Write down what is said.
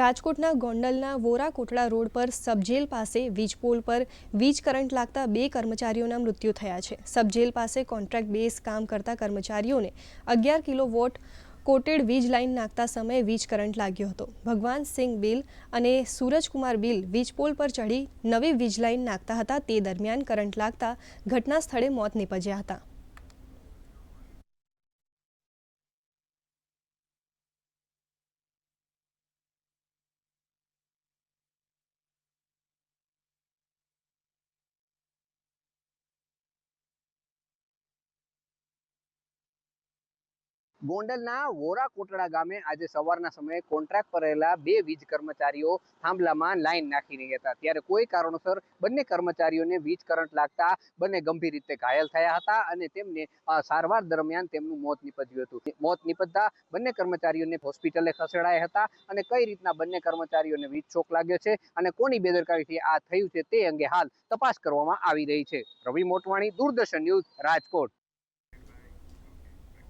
રાજકોટના ગોંડલના વોરા કોટડા રોડ પર સબજેલ પાસે વીજ પોલ પર વીજ કરંટ લાગતા બે કર્મચારીઓના મૃત્યુ થયા છે. સબજેલ પાસે કોન્ટ્રાક્ટ બેઝ કામ કરતા કર્મચારીઓને અગિયાર કિલો વોટ કોટેડ વીજ લાઇન નાખતા સમયે વીજ કરંટ લાગ્યો હતો. ભગવાન સિંહ બિલ અને સૂરજકુમાર બિલ વીજ પોલ પર ચડી નવી વીજ લાઇન નાખતા હતા. તે દરમિયાન કરંટ લાગતા ઘટના સ્થળે મોત નીપજ્યા હતા. ગોંડલના વોરા કોટડા ગામે આજે સવારના સમયે કોન્ટ્રાક્ટ પર રહેલા બે વીજ કર્મચારીઓ થાંભલામાં લાઈન નાખી રહ્યા હતા. ત્યારે કોઈ કારણોસર બંને કર્મચારીઓને વીજ કરંટ લાગતા બંને ગંભીર રીતે ઘાયલ થયા હતા અને તેમને સારવાર દરમિયાન તેમનું મોત નીપજ્યું હતું. મોત નીપજતા બંને કર્મચારીઓને હોસ્પિટલે ખસેડાયા હતા અને કઈ રીતના બંને કર્મચારીઓને વીજ શોક લાગ્યો છે અને કોની બેદરકારીથી આ થયું છે તે અંગે હાલ તપાસ કરવામાં આવી રહી છે. રવિ મોટવાણી, દૂરદર્શન ન્યૂઝ રાજકોટ.